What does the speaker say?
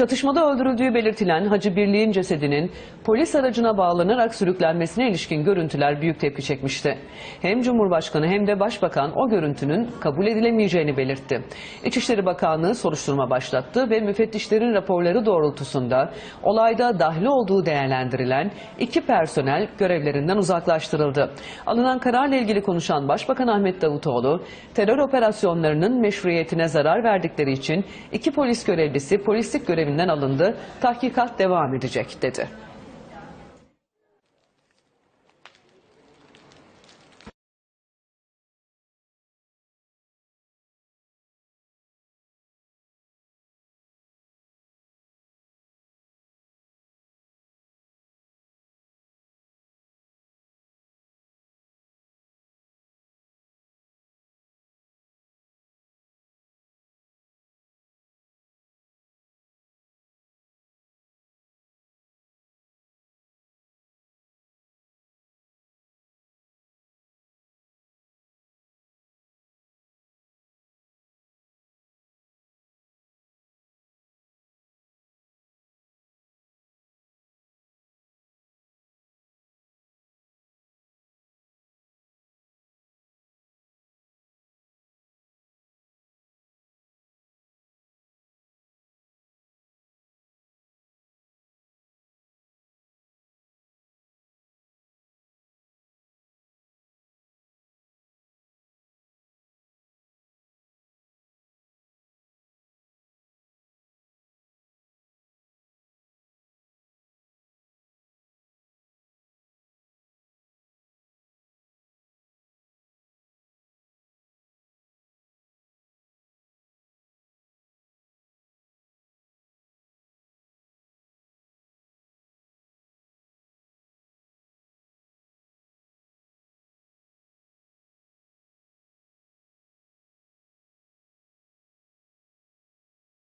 Çatışmada öldürüldüğü belirtilen Hacı Birliğin cesedinin polis aracına bağlanarak sürüklenmesine ilişkin görüntüler büyük tepki çekmişti. Hem Cumhurbaşkanı hem de Başbakan o görüntünün kabul edilemeyeceğini belirtti. İçişleri Bakanlığı soruşturma başlattı ve müfettişlerin raporları doğrultusunda olayda dahil olduğu değerlendirilen iki personel görevlerinden uzaklaştırıldı. Alınan kararla ilgili konuşan Başbakan Ahmet Davutoğlu, terör operasyonlarının meşruiyetine zarar verdikleri için iki polis görevlisi polislik görevinden alındı, tahkikat devam edecek dedi.